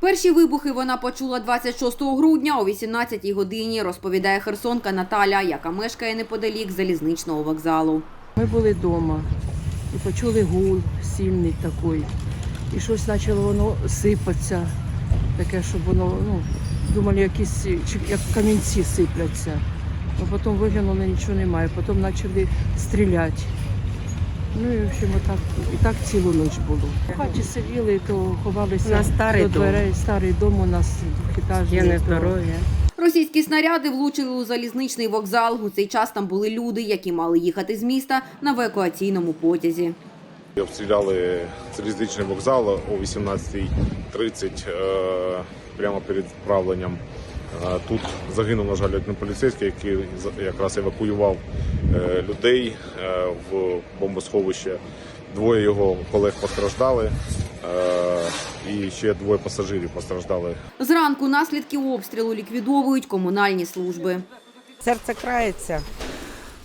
Перші вибухи вона почула 26 грудня о 18 годині, розповідає херсонка Наталя, яка мешкає неподалік залізничного вокзалу. Ми були вдома і почули гул сильний такий. І щось почало воно сипатися, таке, щоб воно, ну, думали, якісь як камінці сипляться. А потім виглянули, нічого немає. Потім почали стріляти. Ну і в общем, отак, і так цілу ніч було. В хаті сиділи, то ховалися У нас старий до дом. дверей. Старий дом у нас двохетажний. Є то- нездоров'я. Російські снаряди влучили у залізничний вокзал. У цей час там були люди, які мали їхати з міста на евакуаційному потязі. Обстріляли залізничний вокзал о 18.30 е, прямо перед відправленням. Тут загинув, на жаль, один поліцейський, який за- якраз евакуював е, людей е, в бомбосховище. Двоє його колег постраждали, е, і ще двоє пасажирів постраждали Зранку наслідки обстрілу ліквідовують комунальні служби. Серце крається.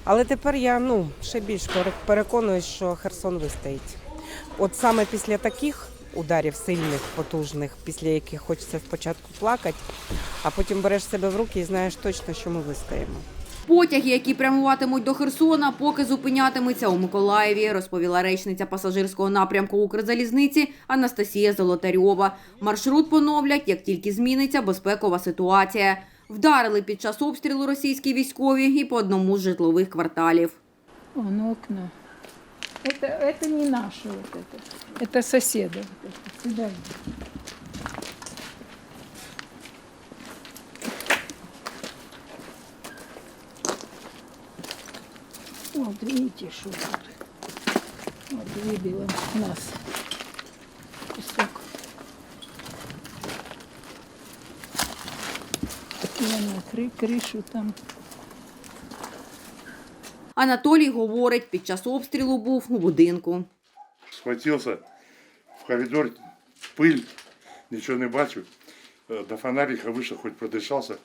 Але тепер я ну, ще більш пере- переконуюсь, що Херсон вистоїть. От саме після таких ударів сильних, потужних, після яких хочеться спочатку плакати, а потім береш себе в руки і знаєш точно, що ми вистоїмо. Потяги, які прямуватимуть до Херсона, поки зупинятимуться у Миколаєві, розповіла речниця пасажирського напрямку Укрзалізниці Анастасія Золотарьова. Маршрут поновлять, як тільки зміниться безпекова ситуація. Вдарили під час обстрілу російські військові і по одному з житлових кварталів. Вон окна. Это, это не наши вот это. Это соседа. Сюда. Вот видите, что тут. Вот выбило нас кусок. И на кры- крышу там Анатолій говорить, під час обстрілу був у будинку. схватился в коридор, пыль, ничего не бачу. Э, До фонарика вышел, хоть продышался.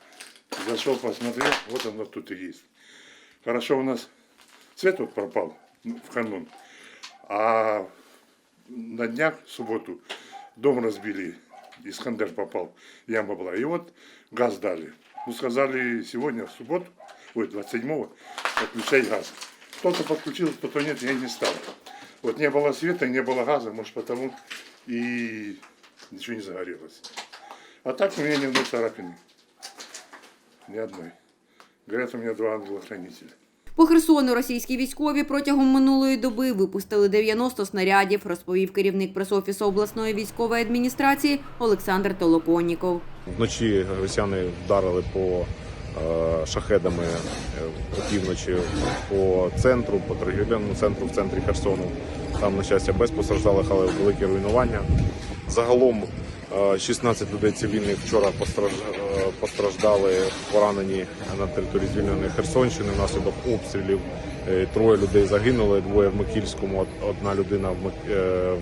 Зашел, посмотрел, вот оно тут и есть. Хорошо у нас цвет вот пропал ну, в канун. А на днях, в субботу, дом разбили, Искандер попал, яма была. И вот газ дали. Ну, сказали, сегодня, в субботу, ой, 27-го, подключать газ. Кто-то подключил, кто-то нет, я не стал. Вот не было света, не было газа, может потому и ничего не загорелось. А так у меня ни одной царапины. Ни одной. Говорят, у меня два ангела-хранителя. По Херсону російські військові протягом минулої доби випустили 90 снарядів, розповів керівник пресофісу обласної військової адміністрації Олександр Толоконніков. Вночі росіяни вдарили по е, шахедами е, опівночі по центру, по торгівельному центру в центрі Херсону. Там, на щастя, без постраждалих, але великі руйнування. Загалом е, 16 людей цивільних вчора постраж- е, постраждали, поранені на території звільненої Херсонщини внаслідок обстрілів. Е, Троє людей загинули, двоє в Микільському, одна людина в, е.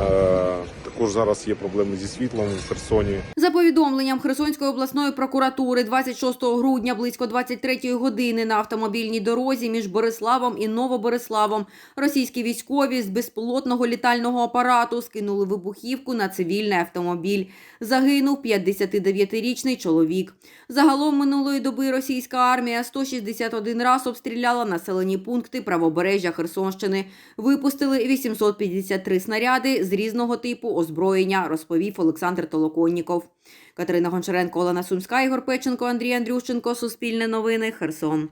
Е, Також зараз є проблеми зі світлом в Херсоні. За повідомленням Херсонської обласної прокуратури, 26 грудня близько 23 години на автомобільній дорозі між Бориславом і Новобориславом російські військові з безпілотного літального апарату скинули вибухівку на цивільний автомобіль. Загинув 59-річний чоловік. Загалом минулої доби російська армія 161 раз обстріляла населені пункти правобережжя Херсонщини. Випустили 853 снаряди з різного типу озброєння, розповів Олександр Толоконніков. Катерина Гончаренко, Олена Сумська, Ігор Печенко, Андрій Андрющенко. Суспільне новини. Херсон.